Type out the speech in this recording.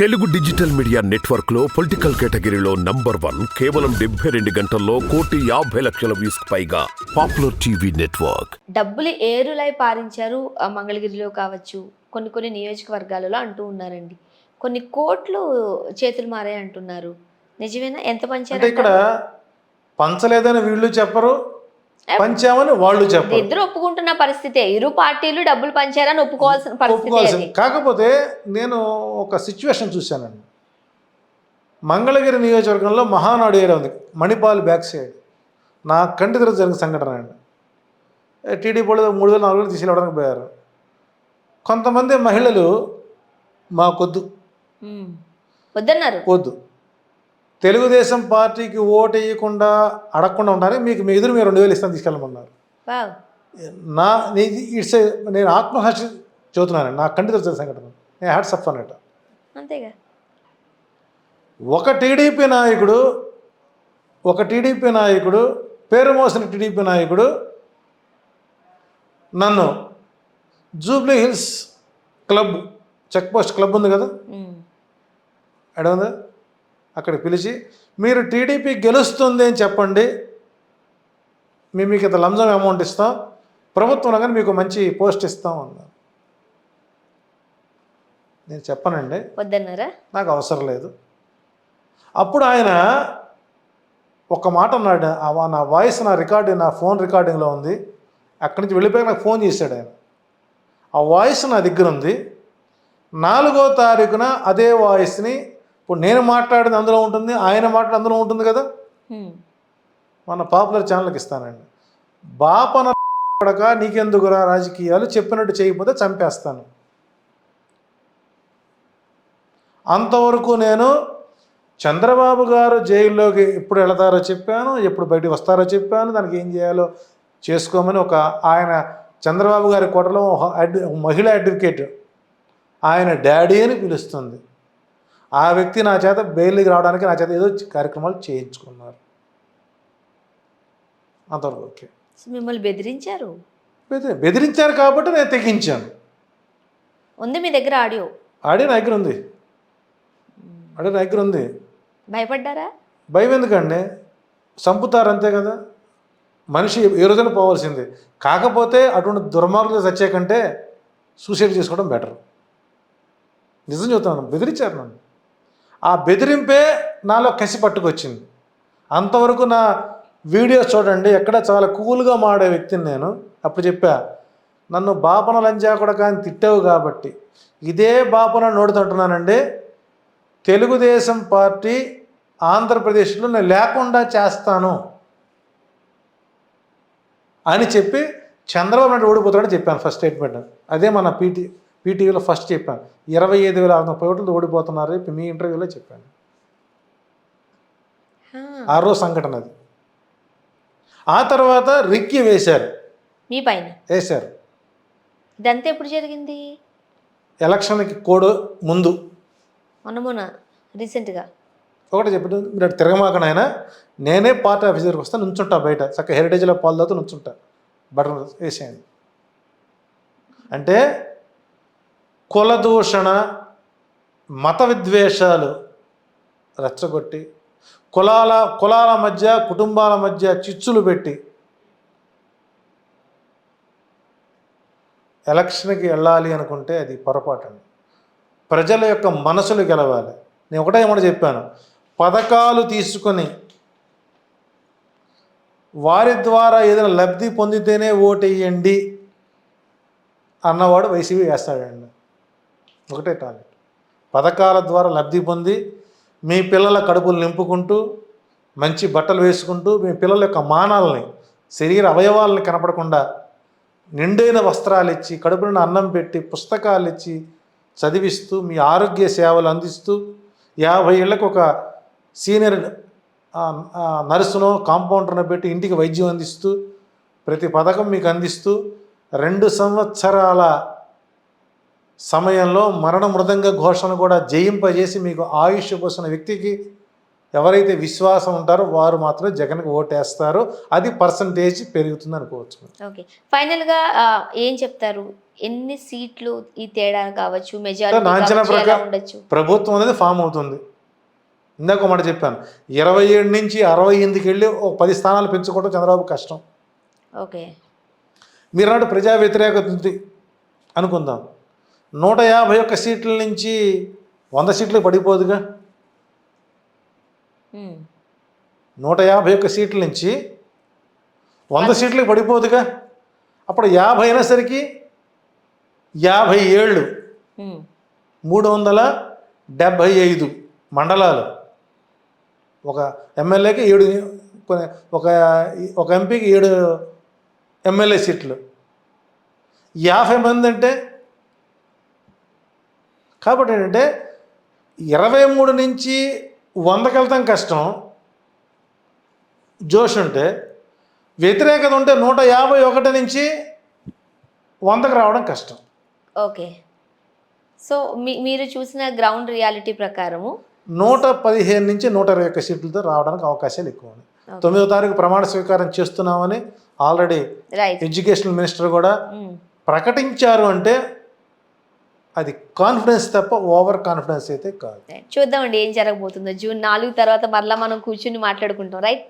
Telugu digital media నెట్వర్క్లో political కేటగిరీలో number one కేవలం డెబ్బై రెండు గంటల్లో కోటి యాభై లక్షల వ్యూస్ పైగా పాపులర్ టీవీ నెట్వర్క్. డబ్బులు ఏరులై పారించారు ఆ మంగళగిరిలో కావచ్చు కొన్ని కొన్ని నియోజకవర్గాలలో అంటూ ఉన్నారండి. కొన్ని కోట్లు చేతులు మారాయి అంటున్నారు. నిజమేనా? ఎంత అంటే పంచారు ఇక్కడ పంచలేదని వీళ్ళు చెప్పరు పంచామని వాళ్ళు చెప్పరు. ఇద్దరు ఒప్పుకుంటున్న పరిస్థితే. ఇరు పార్టీలు డబ్బులు పంచారని ఒప్పుకోవాల్సిన పరిస్థితి కాకపోతే నేను ఒక సిచ్యువేషన్ చూశానండి. మంగళగిరి నియోజకవర్గంలో మహానాడు ఏరియా ఉంది. Manipal back side. నా కంటి దగ్గర జరిగిన సంఘటన అండి. టీడీపీ వాళ్ళు మూడు వేలు నాలుగు వేలు తీసుకెళ్ళడానికి పోయారు. కొంతమంది మహిళలు మాకొద్దు. వద్దన్నారు. వద్దు. తెలుగుదేశం పార్టీకి ఓటు వేయకుండా అడగకుండా ఉంటారని మీకు మీ ఎదురు మీరు రెండు వేలు ఇస్తాను తీసుకెళ్ళమన్నారు. నా ఇట్స్ నేను ఆత్మహత్య చదువుతున్నాను నా కంటి తెలిసిన సంఘటన. నేను హ్యాట్స్ అప్ అన్నట్టు అంతేగా? ఒక టీడీపీ నాయకుడు ఒక టీడీపీ నాయకుడు పేరు మోసిన టీడీపీ నాయకుడు నన్ను Jubilee Hills club check post club ఉంది కదా. ఎడ ఉందా అక్కడ పిలిచి మీరు టీడీపీ గెలుస్తుంది అని చెప్పండి. మేము మీకు ఇంత లంజం అమౌంట్ ఇస్తాం. ప్రభుత్వం కానీ మీకు మంచి పోస్ట్ ఇస్తాం అన్నారు. నేను చెప్పనండి. వద్దన్నారా? నాకు అవసరం లేదు. అప్పుడు ఆయన ఒక మాట అన్నాడు. నా వాయిస్ నా రికార్డింగ్ నా ఫోన్ రికార్డింగ్లో ఉంది. అక్కడి నుంచి వెళ్ళిపోయి నాకు ఫోన్ చేశాడు ఆయన. ఆ వాయిస్ నా దగ్గర ఉంది. నాలుగో తారీఖున అదే వాయిస్ని ఇప్పుడు నేను మాట్లాడింది అందులో ఉంటుంది ఆయన మాట్లాడి అందులో ఉంటుంది కదా. మన పాపులర్ ఛానల్కి ఇస్తానండి. బాపన కొడక నీకెందుకురా రాజకీయాలు చెప్పినట్టు చేయకపోతే చంపేస్తాను. అంతవరకు నేను చంద్రబాబు గారు జైల్లోకి ఎప్పుడు వెళతారో చెప్పాను ఎప్పుడు బయటికి వస్తారో చెప్పాను దానికి ఏం చేయాలో చేసుకోమని ఒక ఆయన చంద్రబాబు గారి కోటలో మహిళా అడ్వకేట్ ఆయన డాడీ అని పిలుస్తుంది. ఆ వ్యక్తి నా చేత బెయిల్కి రావడానికి నా చేత ఏదో కార్యక్రమాలు చేయించుకున్నారు. అంతవరకు ఓకే. మిమ్మల్ని బెదిరించారు? బెదిరి- బెదిరించారు కాబట్టి నేను తెగించాను. ఉంది మీ దగ్గర ఆడియో? ఆడియో నా దగ్గర ఉంది. ఆడియో నా దగ్గర ఉంది. భయపడ్డారా? భయం ఎందుకండి? చంపుతారు అంతే కదా. మనిషి ఏ రోజైనా పోవాల్సిందే. కాకపోతే అటువంటి దుర్మార్గులు చచ్చే కంటే సూసైడ్ చేసుకోవడం బెటర్ నిజం చెబుతాను బెదిరించారు నన్ను. ఆ బెదిరింపే నాలో కసి పట్టుకొచ్చింది. అంతవరకు నా వీడియోస్ చూడండి ఎక్కడ చాలా కూల్గా మాడే వ్యక్తిని నేను. అప్పుడు చెప్పా నన్ను బాపన లంజా కూడా కానీ తిట్టావు కాబట్టి. ఇదే బాపన నోడుతుంటున్నానండి తెలుగుదేశం పార్టీ ఆంధ్రప్రదేశ్లో నేను లేకుండా చేస్తాను అని చెప్పి చంద్రబాబు నాయుడు ఓడిపోతాడని చెప్పాను ఫస్ట్ స్టేట్మెంట్. అదే మన పీటీ పీటీవీలో ఫస్ట్ చెప్పాను. ఇరవై ఐదు వేల ఆరు వందల ఓట్లతో ఓడిపోతున్నారు చెప్పి మీ ఇంటర్వ్యూలో చెప్పాను. ఆ రోజు సంఘటన అది. ఆ తర్వాత రిక్కి వేశారు. మీ పైన? వేశారు. ఇదంతా ఎప్పుడు జరిగింది? ఎలక్షన్కి కోడ్ ముందు. మొన్న మొన్న రీసెంట్గా. ఒకటి చెప్పాడు మీరు అటు తిరగమాకనైనా నేనే పార్టీ ఆఫీసర్కి వస్తా నుంచుంటా బయట. చక్క హెరిటేజ్లో పాలు తాగుతూ నుంచుంటా. బటన్ వేసేయండి. అంటే కుల దూషణ మత విద్వేషాలు రెచ్చగొట్టి కులాల కులాల మధ్య కుటుంబాల మధ్య చిచ్చులు పెట్టి ఎలక్షన్కి వెళ్ళాలి అనుకుంటే అది పొరపాటు అండి ప్రజల యొక్క మనసులు గెలవాలి. నేను ఒకటే ఏమో చెప్పాను. పథకాలు తీసుకొని వారి ద్వారా ఏదైనా లబ్ధి పొందితేనే ఓటేయండి అన్నవాడు వైసీపీ వేస్తాడండి. ఒకటే టార్గెట్ పథకాల ద్వారా లబ్ధి పొంది మీ పిల్లల కడుపులు నింపుకుంటూ మంచి బట్టలు వేసుకుంటూ మీ పిల్లల యొక్క మానాలని శరీర అవయవాలని కనపడకుండా నిండైన వస్త్రాలు ఇచ్చి కడుపు అన్నం పెట్టి పుస్తకాలు ఇచ్చి చదివిస్తూ మీ ఆరోగ్య సేవలు అందిస్తూ యాభై ఏళ్ళకు ఒక సీనియర్ నర్సును కాంపౌండర్ను పెట్టి ఇంటికి వైద్యం అందిస్తూ ప్రతి పథకం మీకు అందిస్తూ రెండు సంవత్సరాల సమయంలో మరణ మృదంగ ఘోషణ కూడా జయింపజేసి మీకు ఆయుష్ పోసిన వ్యక్తికి ఎవరైతే విశ్వాసం ఉంటారో వారు మాత్రం జగన్కి ఓటేస్తారు. అది పర్సంటేజ్ పెరుగుతుంది అనుకోవచ్చు. ఓకే. ఫైనల్గా ఏం చెప్తారు? ఎన్ని సీట్లు ఈ తేడా కావచ్చు? మెజారిటీ అంచనా ప్రకారం ప్రభుత్వం అనేది ఫామ్ అవుతుంది. ఇందాక మాట చెప్పాను. ఇరవై ఏడు నుంచి అరవై ఎనిమిదికి వెళ్ళి ఒక పది స్థానాలు పెంచుకోవడం చంద్రబాబు కష్టం. ఓకే. మీరు నాడు ప్రజా వ్యతిరేకత ఉంది అనుకుందాం. నూట యాభై ఒక్క సీట్ల నుంచి వంద సీట్లు పడిపోదుగా. నూట యాభై ఒక్క సీట్ల నుంచి వంద సీట్లకు పడిపోదుగా. అప్పుడు యాభై అయినసరికి యాభై ఏళ్ళు. మూడు వందల డెబ్భై ఐదు మండలాలు. ఒక ఎమ్మెల్యేకి ఏడు కొన్ని ఒక ఒక ఎంపీకి ఏడు ఎమ్మెల్యే సీట్లు. యాభై మంది అంటే కాబట్టి ఏంటంటే ఇరవై మూడు నుంచి వందకి వెళ్తాం కష్టం. జోష్ ఉంటే వ్యతిరేకత ఉంటే నూట యాభై ఒకటి నుంచి వందకు రావడం కష్టం. ఓకే. సో మీ మీరు చూసిన గ్రౌండ్ రియాలిటీ ప్రకారము? నూట పదిహేను నుంచి నూట ఇరవై ఒక్క సీట్లతో రావడానికి అవకాశాలు ఎక్కువ ఉన్నాయి తొమ్మిదో తారీఖు ప్రమాణ స్వీకారం చేస్తున్నామని ఆల్రెడీ రైట్ ఎడ్యుకేషనల్ మినిస్టర్ కూడా ప్రకటించారు అంటే అది కాన్ఫిడెన్స్ తప్ప ఓవర్ కాన్ఫిడెన్స్ అయితే కాదు. చూద్దామండి ఏం జరగబోతుందో. జూన్ నాలుగు తర్వాత మరలా మనం కూర్చుని మాట్లాడుకుంటాం రైట్